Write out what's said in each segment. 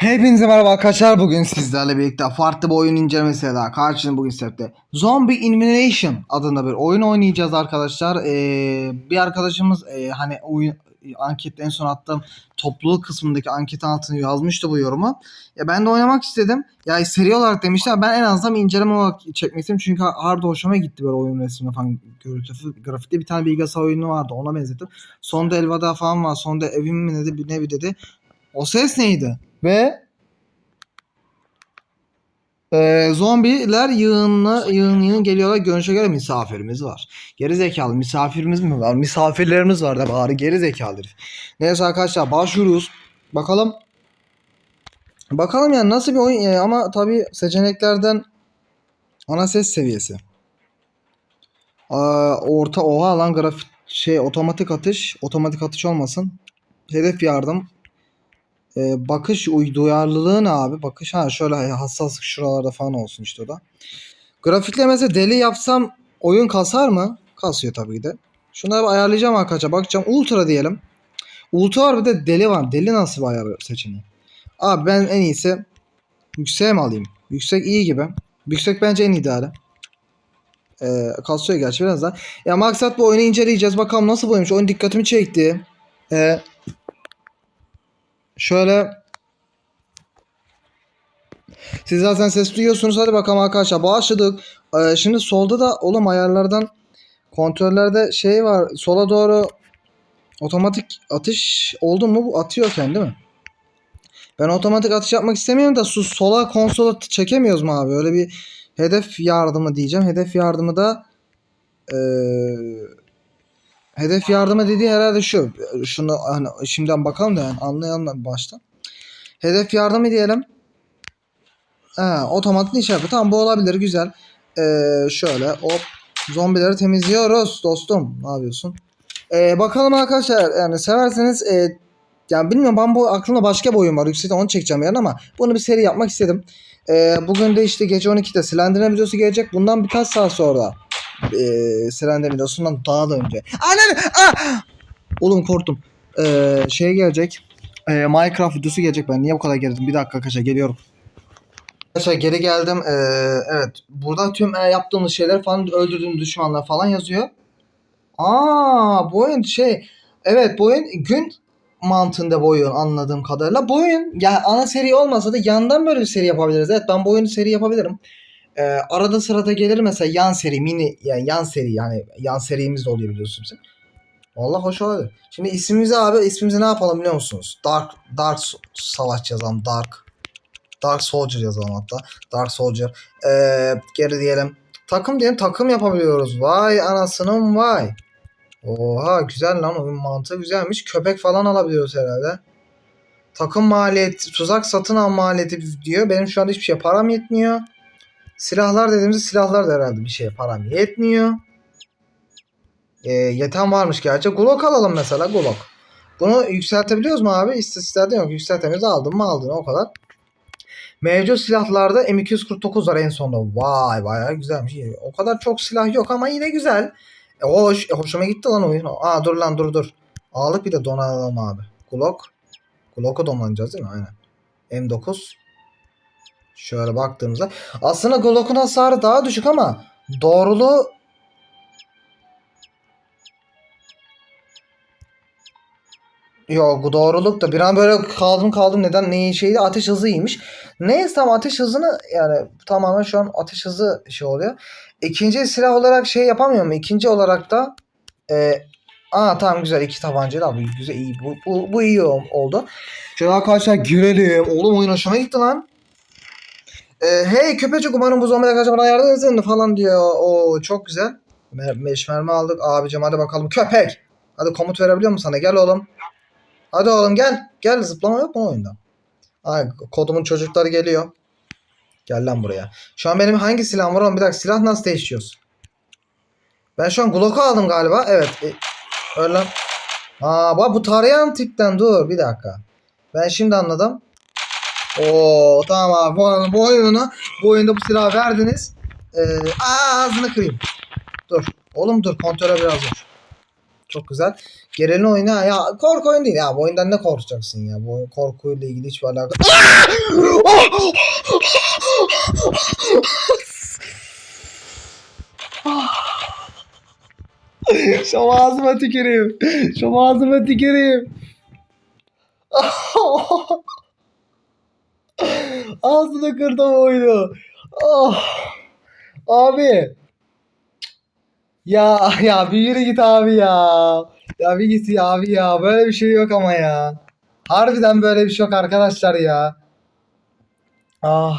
Hepinize merhaba arkadaşlar. Bugün sizlerle birlikte farklı bir oyun incelemesiyle daha karşınızda bugün septe. Zombie Invasion adında bir oyun oynayacağız arkadaşlar. Ee, bir arkadaşımız e, hani oyun anket en son attığım topluluk kısmındaki anketin altına yazmıştı bu yorumu. Ya ben de oynamak istedim. Ya seri olarak demişler. Ben en azından inceleme olarak çekmek istedim. Çünkü hard hoşuma gitti böyle oyun resmine falan görüntüsü. Grafikte bir tane bilgisayar oyunu vardı. Ona benzettim. Sonda Elvada falan var. Sonda evim mi dedi bir nevi dedi. O ses neydi? Ve ee, zombiler yığınla yığın yığın geliyorlar. Görünüşe göre misafirimiz var. Geri zekalı misafirimiz mi var? Misafirlerimiz var da bari geri zekalı. Neyse arkadaşlar başlıyoruz. Bakalım. Bakalım yani nasıl bir oyun Ee, ama tabi seçeneklerden ana ses seviyesi. Aa, orta oha lan grafik şey otomatik atış otomatik atış olmasın. Hedef yardım ee, bakış uy- duyarlılığı ne abi? Bakış ha şöyle hassaslık şuralarda falan olsun işte o da. Grafikle mesela deli yapsam oyun kasar mı? Kasıyor tabii ki de. Şunları ayarlayacağım arkadaşlar. Bakacağım ultra diyelim. Ultra var bir de deli var. Deli nasıl bir ayar seçeneği? Abi ben en iyisi yükseğe mi alayım? Yüksek iyi gibi. Yüksek bence en ideali. Ee, kasıyor gerçi biraz da. Ya maksat bu oyunu inceleyeceğiz. Bakalım nasıl bu oyunmuş. Oyun dikkatimi çekti. Ee, Şöyle siz zaten ses duyuyorsunuz. Hadi bakalım arkadaşlar. Başladık. Ee, şimdi solda da oğlum ayarlardan kontrollerde şey var. Sola doğru otomatik atış oldu mu bu atıyor kendi değil mi? Ben otomatik atış yapmak istemiyorum da su sola konsola çekemiyoruz mu abi? Öyle bir hedef yardımı diyeceğim. Hedef yardımı da eee Hedef yardımı dediği herhalde şu. Şunu hani şimdiden bakalım da yani anlayalım baştan. Hedef yardımı diyelim. Ha, otomatik iş yapıyor. Tamam bu olabilir güzel. Ee, şöyle hop zombileri temizliyoruz dostum. Ne yapıyorsun? Ee, bakalım arkadaşlar yani severseniz e, yani bilmiyorum ben bu aklımda başka bir oyun var. Yüksekten onu çekeceğim yarın ama bunu bir seri yapmak istedim. Ee, bugün de işte gece 12'de Slenderman videosu gelecek. Bundan birkaç saat sonra e, Slenderman videosundan daha da önce. Anne! Ah! Oğlum korktum. Ee, şey gelecek. Ee, Minecraft videosu gelecek ben. Niye bu kadar geldim? Bir dakika arkadaşlar geliyorum. Arkadaşlar geri geldim. Ee, evet. Burada tüm e, yaptığımız şeyler falan öldürdüğüm düşmanlar falan yazıyor. Aa bu oyun şey. Evet bu oyun gün mantığında bu oyun anladığım kadarıyla. Bu oyun ya ana seri olmasa da yandan böyle bir seri yapabiliriz. Evet ben bu oyunu seri yapabilirim. Ee, arada sırada gelir mesela yan seri mini yani yan seri yani yan serimiz de oluyor biliyorsun sen. Vallahi hoş olabilir. Şimdi ismimizi abi ismimizi ne yapalım biliyor musunuz? Dark Dark Savaş yazalım. Dark Dark Soldier yazalım hatta. Dark Soldier. Ee, geri diyelim. Takım diyelim takım yapabiliyoruz. Vay anasının vay. Oha güzel lan oyun mantığı güzelmiş. Köpek falan alabiliyoruz herhalde. Takım maliyeti, tuzak satın al maliyeti diyor. Benim şu anda hiçbir şey param yetmiyor. Silahlar dediğimizde silahlar da herhalde bir şeye param yetmiyor. E, yeten varmış gerçi. Glock alalım mesela Glock. Bunu yükseltebiliyoruz mu abi? İstatistiklerde yok. Yükseltemiyoruz. Aldın mı aldın o kadar. Mevcut silahlarda M249 var en sonunda. Vay bayağı güzelmiş. O kadar çok silah yok ama yine güzel. E, hoş, e, hoşuma gitti lan oyun. Aa dur lan dur dur. Ağlık bir de donanalım abi. Glock. Glock'u donanacağız değil mi? Aynen. M9. Şöyle baktığımızda. Aslında Glock'un hasarı daha düşük ama doğruluğu Yok doğruluk da bir an böyle kaldım kaldım neden neyin şeydi ateş hızı iyiymiş. Neyse tam ateş hızını yani tamamen şu an ateş hızı şey oluyor. İkinci silah olarak şey yapamıyor mu? İkinci olarak da e, aa tamam güzel iki tabancayla bu güzel iyi bu, bu, bu iyi ol- oldu. Şöyle arkadaşlar girelim. Oğlum oyun hoşuma gitti lan. E, hey köpecik umarım bu zombiler kaçta bana yardım etsin falan diyor. O çok güzel. Mer meş mermi aldık. Abicim hadi bakalım köpek. Hadi komut verebiliyor musun sana? Gel oğlum. Hadi oğlum gel. Gel zıplama yok mu oyunda? Ay kodumun çocukları geliyor. Gel lan buraya. Şu an benim hangi silahım var oğlum? Bir dakika silah nasıl değişiyoruz? Ben şu an Glock'u aldım galiba. Evet. E, öyle lan. Aa bak bu tarayan tipten dur bir dakika. Ben şimdi anladım. Oo tamam abi bu, bu oyunu bu oyunda bu silahı verdiniz. Ee, aa, ağzını kırayım. Dur. Oğlum dur kontrole biraz dur. Çok güzel. Gerilim oyunu ya korku oyun değil ya. Bu oyundan ne korkacaksın ya? Bu korkuyla ilgili hiçbir alakası. Şu ağzıma tüküreyim. Şu ağzıma tüküreyim. Ağzını kırdım oyunu. Ah. Abi. Ya ya bir yürü git abi ya. Ya bir git ya abi ya. Böyle bir şey yok ama ya. Harbiden böyle bir şey yok arkadaşlar ya. Ah.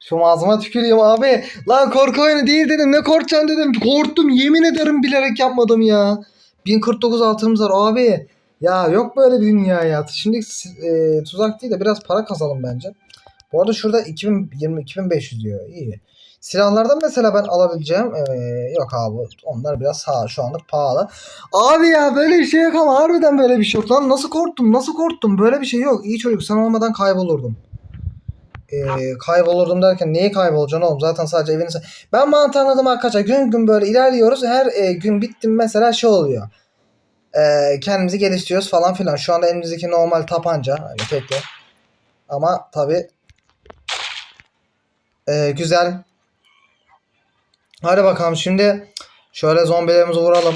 Şu ağzıma tüküreyim abi. Lan korku oyunu değil dedim. Ne korkacaksın dedim. Korktum. Yemin ederim bilerek yapmadım ya. 1049 altınımız var abi. Ya yok böyle bir dünya ya. Şimdi e, tuzak değil de biraz para kazalım bence. Bu arada şurada 2020 2500 diyor. İyi. Silahlardan mesela ben alabileceğim. Ee, yok abi. Onlar biraz ha, şu anlık pahalı. Abi ya böyle bir şey yok ama harbiden böyle bir şey yok lan. Nasıl korktum? Nasıl korktum? Böyle bir şey yok. İyi çocuk sen olmadan kaybolurdum. Ee, kaybolurdum derken neyi kaybolacaksın oğlum? Zaten sadece evini... Ben mantığı anladım arkadaşlar. Gün gün böyle ilerliyoruz. Her e, gün bittim mesela şey oluyor. Ee, kendimizi geliştiriyoruz falan filan. Şu anda elimizdeki normal tapanca. Hani tekli. Ama tabi e, güzel. Hadi bakalım şimdi şöyle zombilerimizi vuralım.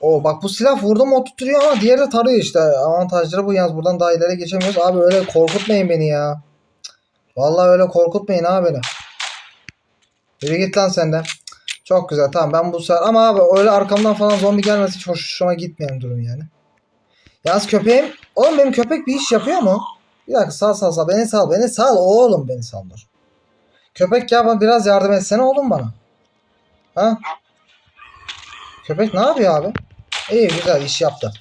O bak bu silah vurdum oturtuyor ama diğeri de tarıyor işte. Avantajları bu yalnız buradan daha ileri geçemiyoruz. Abi öyle korkutmayın beni ya. Vallahi öyle korkutmayın abi beni. Yürü git lan senden. Çok güzel tamam ben bu sefer ama abi öyle arkamdan falan zombi gelmesi hiç hoşuma gitmeyen durum yani. Yalnız köpeğim oğlum benim köpek bir iş yapıyor mu? Bir dakika sal sal sal beni sal beni sal oğlum beni saldır. Köpek ya bana biraz yardım etsene oğlum bana. Ha? Köpek ne yapıyor abi? İyi güzel iş yaptı.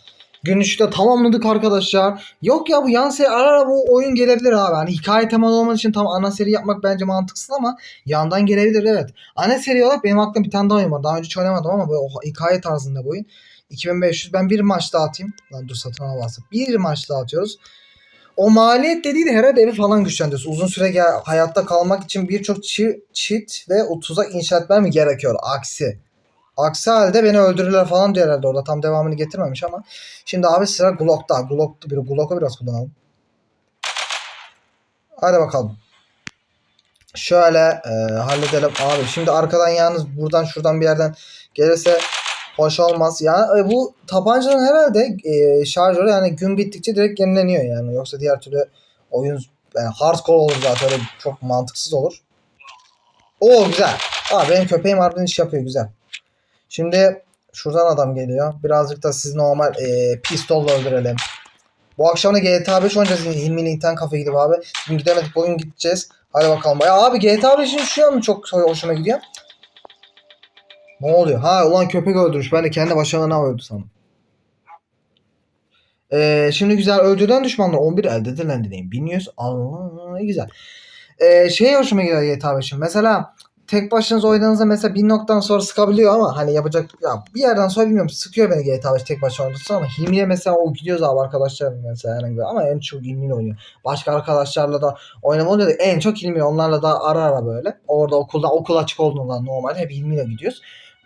Gün üçte tamamladık arkadaşlar. Yok ya bu yan seri ara ara bu oyun gelebilir abi. Hani hikaye temalı olmadığı için tam ana seri yapmak bence mantıksız ama yandan gelebilir evet. Ana seri olarak benim aklımda bir tane daha oyun var. Daha önce hiç oynamadım ama böyle hikaye tarzında bu oyun. 2500 ben bir maç daha atayım. Lan dur satın al bahset. Bir maç daha atıyoruz. O maliyet dediği de herhalde evi falan güçlendiriyorsun. Uzun süre gel- hayatta kalmak için birçok çi- çit ve tuzak inşa etmem mi gerekiyor? Aksi. Aksi halde beni öldürürler falan diyor herhalde orada. Tam devamını getirmemiş ama. Şimdi abi sıra Glock'ta. Glock'ta bir Glock'u biraz kullanalım. Hadi bakalım. Şöyle e, halledelim abi. Şimdi arkadan yalnız buradan şuradan bir yerden gelirse hoş olmaz. Ya e, bu tabancanın herhalde e, şarjörü yani gün bittikçe direkt yenileniyor yani. Yoksa diğer türlü oyun yani hardcore olur zaten öyle çok mantıksız olur. Oo güzel. Aa benim köpeğim harbiden iş yapıyor güzel. Şimdi şuradan adam geliyor. Birazcık da siz normal e, pistolla öldürelim. Bu akşam da GTA 5 oynayacağız. Hilmi'nin internet kafe gidip abi. Bugün gidemedik bugün gideceğiz. Hadi bakalım. Ya abi GTA 5'in şu an çok hoşuma gidiyor. Ne oluyor? Ha ulan köpek öldürmüş. Ben de kendi başına öldü sandım. Ee, şimdi güzel öldürülen düşmanlar 11 elde edilen deneyim. 1100 Allah güzel. Ee, şey hoşuma gidiyor GTA 5'in. Mesela tek başınıza oynadığınızda mesela bir noktadan sonra sıkabiliyor ama hani yapacak ya bir yerden sonra bilmiyorum sıkıyor beni GTA 5 tek başına oynadığında ama Hilmi'ye mesela o gidiyoruz abi arkadaşlar mesela herhangi ama en çok Hilmi'yle oynuyor. Başka arkadaşlarla da oynama oluyor da en çok Hilmi onlarla da ara ara böyle. Orada okulda okul açık olduğundan normal hep Hilmi'yle gidiyoruz.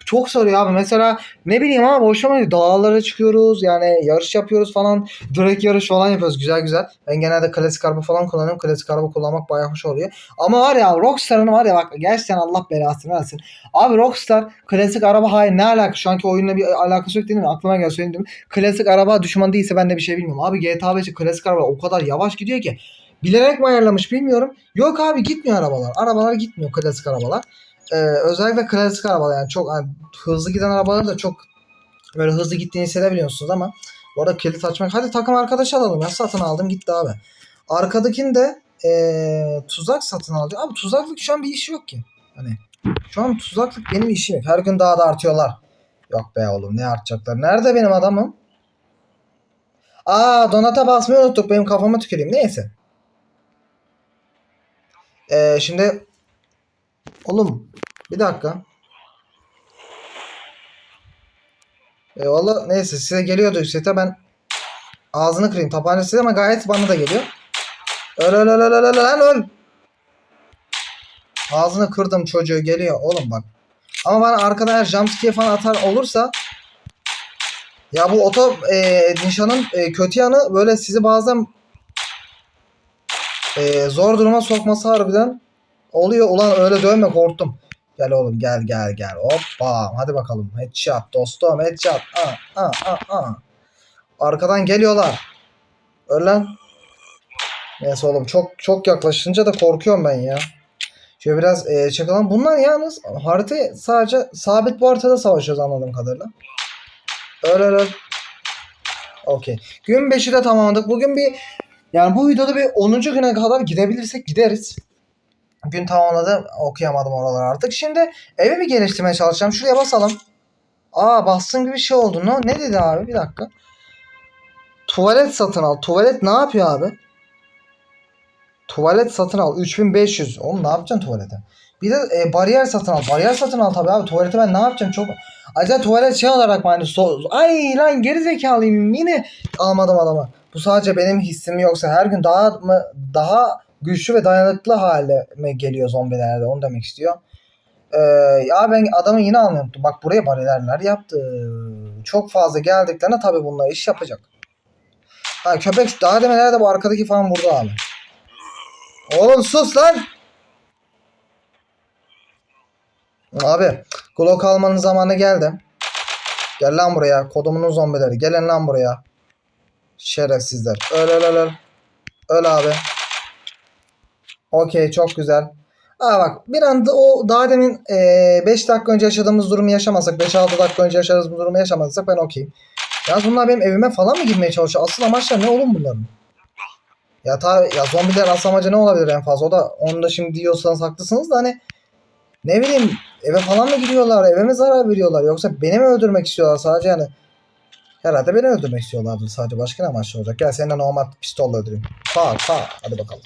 Çok sarıyor abi. Mesela ne bileyim ama hoşuma gidiyor. Dağlara çıkıyoruz. Yani yarış yapıyoruz falan. Direkt yarış falan yapıyoruz. Güzel güzel. Ben genelde klasik araba falan kullanıyorum. Klasik araba kullanmak bayağı hoş oluyor. Ama var ya Rockstar'ın var ya bak gerçekten Allah belasını versin. Abi Rockstar klasik araba hayır ne alaka? Şu anki oyunla bir alakası yok değil mi? Aklıma geldi söyleyeyim değil mi? Klasik araba düşman değilse ben de bir şey bilmiyorum. Abi GTA 5'i klasik araba o kadar yavaş gidiyor ki. Bilerek mi ayarlamış bilmiyorum. Yok abi gitmiyor arabalar. Arabalar gitmiyor klasik arabalar. Ee, özellikle klasik arabalar yani çok yani hızlı giden arabaları da çok böyle hızlı gittiğini hissedebiliyorsunuz ama bu arada kilit açmak hadi takım arkadaşı alalım ya satın aldım gitti abi. Arkadakini de ee, tuzak satın aldı. Abi tuzaklık şu an bir işi yok ki. Hani şu an tuzaklık benim işim yok. Her gün daha da artıyorlar. Yok be oğlum ne artacaklar. Nerede benim adamım? Aa donata basmayı unuttuk. Benim kafama tüküreyim. Neyse. Ee, şimdi oğlum bir dakika. Eyvallah. Neyse size geliyordu yüksekte ben ağzını kırayım. Tabancası ama gayet bana da geliyor. Öl öl öl öl öl öl öl. Ağzını kırdım çocuğu geliyor. Oğlum bak. Ama bana arkadan eğer jumpscare falan atar olursa Ya bu oto e, nişanın e, kötü yanı böyle sizi bazen e, zor duruma sokması harbiden oluyor. Ulan öyle dövme korktum. Gel oğlum gel gel gel. Hoppa. Hadi bakalım. Headshot dostum headshot. Aa, aa, aa, aa. Arkadan geliyorlar. Öl lan. Neyse oğlum çok çok yaklaşınca da korkuyorum ben ya. Şöyle biraz e, çakalım. Bunlar yalnız harita sadece sabit bu haritada savaşıyoruz anladığım kadarıyla. Öyle öyle. Okey. Gün 5'i de tamamladık. Bugün bir yani bu videoda bir 10. güne kadar gidebilirsek gideriz. Gün tamamladı. Okuyamadım oralar artık. Şimdi evi bir geliştirmeye çalışacağım. Şuraya basalım. Aa bastığım gibi bir şey oldu. Ne, ne dedi abi? Bir dakika. Tuvalet satın al. Tuvalet ne yapıyor abi? Tuvalet satın al. 3500. Oğlum ne yapacaksın tuvalete? Bir de e, bariyer satın al. Bariyer satın al tabii abi. Tuvalete ben ne yapacağım? Çok Acaba tuvalet şey olarak hani so Ay lan geri zekalıyım yine almadım adamı. Bu sadece benim hissim yoksa her gün daha mı daha güçlü ve dayanıklı hale mi geliyor zombilerde onu demek istiyor. Ee, ya ben adamı yine anlıyorum. Bak buraya bariyerler yaptı. Çok fazla geldiklerinde tabii bununla iş yapacak. Ha köpek daha demin nerede bu arkadaki falan vurdu abi. Oğlum sus lan. Abi Glock almanın zamanı geldi. Gel lan buraya. Kodumunun zombileri. Gelin lan buraya. Şerefsizler. Öl öl öl. Öl abi. Okey çok güzel. Aa bak bir anda o daha demin 5 dakika önce yaşadığımız durumu yaşamasak 5-6 dakika önce yaşadığımız durumu yaşamasak ben okeyim. Ya bunlar benim evime falan mı girmeye çalışıyor? Asıl amaçlar ne oğlum bunların? Ya ta ya zombiler asıl amacı ne olabilir en fazla? O da onu da şimdi diyorsanız haklısınız da hani ne bileyim eve falan mı giriyorlar? Eve mi zarar veriyorlar? Yoksa beni mi öldürmek istiyorlar sadece yani? Herhalde beni öldürmek istiyorlardı sadece. Başka ne amaçlı olacak? Gel seni de normal pistolla öldüreyim. Pa pa. Hadi bakalım.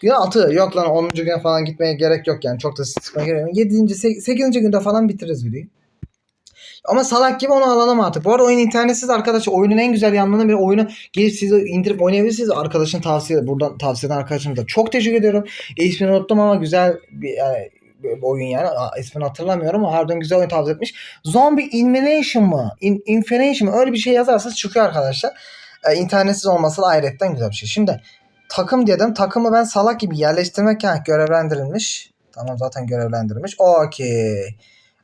Gün 6. Yok lan 10. güne falan gitmeye gerek yok yani. Çok da sıkmaya gerek yok. 7. 8. günde falan bitiririz videoyu. Ama salak gibi onu alalım artık. Bu arada oyun internetsiz arkadaşlar. Oyunun en güzel yanlarından biri oyunu gelip siz indirip oynayabilirsiniz. Arkadaşın tavsiye buradan tavsiye eden arkadaşımıza çok teşekkür ediyorum. İsmini unuttum ama güzel bir yani, oyun yani. İsmini hatırlamıyorum ama harbiden güzel oyun tavsiye etmiş. Zombie Invasion mı? In, Infination mı? Öyle bir şey yazarsanız çıkıyor arkadaşlar. E, internetsiz olması da ayrıyetten güzel bir şey. Şimdi takım dedim. Takımı ben salak gibi yerleştirmek yani görevlendirilmiş. Tamam zaten görevlendirilmiş. Okey.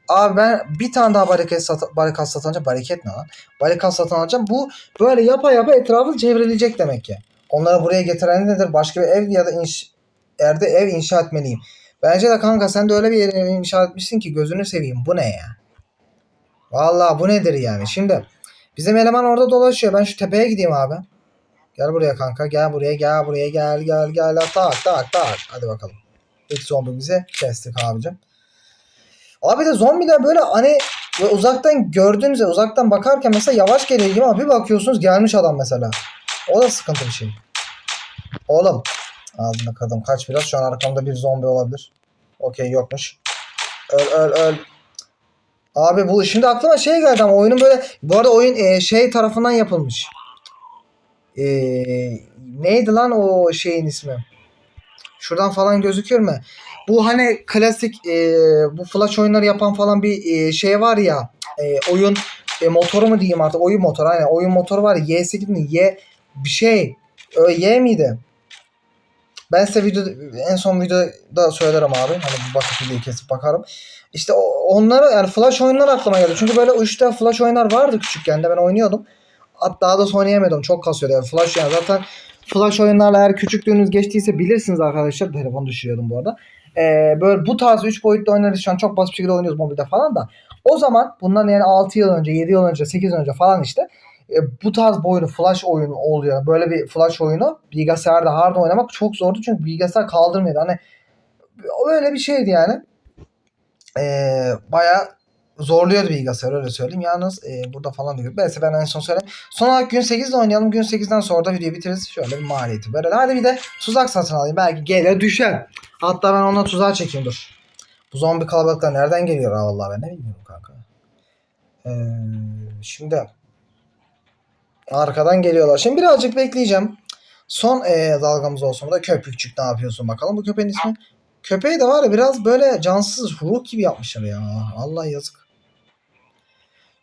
Abi ben bir tane daha barikat, sat barikat satın alacağım. Barikat ne lan? Barikat satın alacağım. Bu böyle yapa yapa etrafı çevrilecek demek ki. Onları buraya getiren nedir? Başka bir ev ya da inş yerde ev inşa etmeliyim. Bence de kanka sen de öyle bir yere inşa etmişsin ki gözünü seveyim. Bu ne ya? Vallahi bu nedir yani? Şimdi bizim eleman orada dolaşıyor. Ben şu tepeye gideyim abi. Gel buraya kanka. Gel buraya gel buraya gel gel gel. Tak tak tak. Hadi bakalım. İlk zombimizi kestik abicim. Abi de zombiler böyle hani uzaktan gördüğünüzde uzaktan bakarken mesela yavaş geliyor gibi ama bir bakıyorsunuz gelmiş adam mesela. O da sıkıntı bir şey. Oğlum. Ağzını kırdım. Kaç biraz. Şu an arkamda bir zombi olabilir. Okey yokmuş. Öl öl öl. Abi bu şimdi aklıma şey geldi ama oyunun böyle bu arada oyun e, şey tarafından yapılmış. E, neydi lan o şeyin ismi? Şuradan falan gözüküyor mu? Bu hani klasik e, bu flash oyunları yapan falan bir e, şey var ya e, oyun e, motoru mu diyeyim artık oyun motoru aynen oyun motoru var ya Y8 mi Y bir şey Ö, Y miydi? Ben size video en son videoda söylerim abi. Hani bir bakıp videoyu kesip bakarım. İşte o- onları yani flash oyunlar aklıma geldi. Çünkü böyle 3 tane flash oyunlar vardı küçükken de ben oynuyordum. Hatta da oynayamıyordum. Çok kasıyordu yani flash yani zaten flash oyunlarla eğer küçüklüğünüz geçtiyse bilirsiniz arkadaşlar. Telefon düşürüyordum bu arada. Ee, böyle bu tarz 3 boyutlu oyunları şu an çok basit bir şekilde oynuyoruz mobilde falan da. O zaman bundan yani 6 yıl önce, 7 yıl önce, 8 yıl önce falan işte e, bu tarz bir oyunu flash oyunu oluyor. Böyle bir flash oyunu bilgisayarda hard oynamak çok zordu çünkü bilgisayar kaldırmıyordu. Hani öyle bir şeydi yani. Ee, bayağı zorluyordu bilgisayar öyle söyleyeyim. Yalnız e, burada falan diyor. Neyse ben en son söyleyeyim. Son olarak gün 8'de oynayalım. Gün 8'den sonra da videoyu bitiririz. Şöyle bir maliyeti böyle. Hadi bir de tuzak satın alayım. Belki gele düşer. Hatta ben ona tuzağa çekeyim dur. Bu zombi kalabalıklar nereden geliyor ha vallahi ben ne bilmiyorum kanka. Ee, şimdi arkadan geliyorlar. Şimdi birazcık bekleyeceğim. Son e, dalgamız olsun. Bu da köpükçük ne yapıyorsun bakalım. Bu köpeğin ismi. Köpeği de var ya biraz böyle cansız ruh gibi yapmışlar ya. Allah yazık.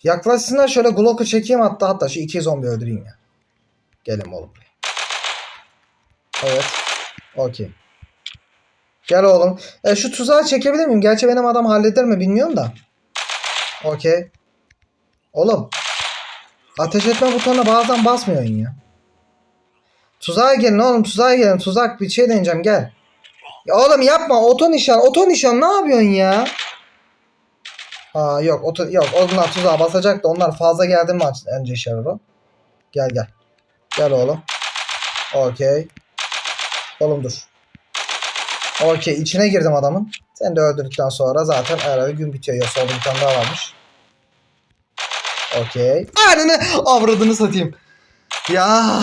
Yaklaşsınlar şöyle Glock'u çekeyim hatta hatta şu iki zombi öldüreyim ya. Gelin oğlum. Evet. Okey. Gel oğlum. E, şu tuzağı çekebilir miyim? Gerçi benim adam halleder mi bilmiyorum da. Okey. Oğlum. Ateş etme butonuna bazen basmıyorsun ya. Tuzağa gelin oğlum tuzağa gelin. Tuzak bir şey deneyeceğim gel. Ya oğlum yapma oto nişan oto nişan ne yapıyorsun ya? Aa yok oto yok onlar tuzağa basacak da onlar fazla geldi mi önce o. Gel gel. Gel oğlum. Okey. Oğlum dur. Okey içine girdim adamın. Sen de öldürdükten sonra zaten herhalde gün bitiyor. Ya solda bir tane daha varmış. Okey. Ananı avradını satayım. Ya.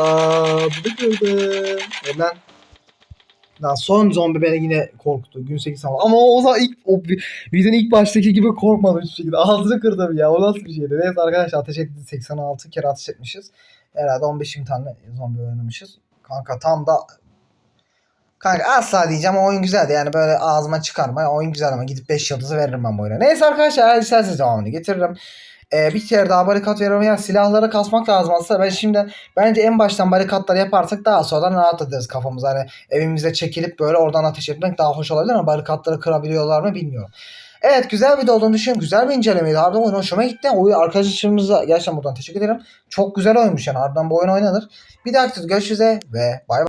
Aa, bunu kırdım. E lan. Son zombi beni yine korktu. Gün 8 ama. Ama o zaman ilk o vi- videonun ilk baştaki gibi korkmadım hiçbir şekilde. Ağzını kırdım ya. O nasıl bir şeydi? Neyse arkadaşlar ateş etti. 86 kere ateş etmişiz. Herhalde 15 bin tane zombi oynamışız. Kanka tam da Kanka asla diyeceğim oyun güzeldi. Yani böyle ağzıma çıkarma. Oyun güzel ama gidip 5 yıldızı veririm ben bu oyuna. Neyse arkadaşlar eğer isterseniz devamını getiririm. Ee, bir kere daha barikat veririm. Yani silahları kasmak lazım aslında. Ben şimdi bence en baştan barikatları yaparsak daha sonradan rahat ederiz kafamız. Hani evimize çekilip böyle oradan ateş etmek daha hoş olabilir ama barikatları kırabiliyorlar mı bilmiyorum. Evet güzel video olduğunu düşünüyorum. Güzel bir incelemeydi. Harbiden oyun hoşuma gitti. Oyun arkadaşlarımıza gerçekten buradan teşekkür ederim. Çok güzel oyunmuş yani. Harbiden bu oyun oynanır. Bir dahaki görüşürüz ve bay bay.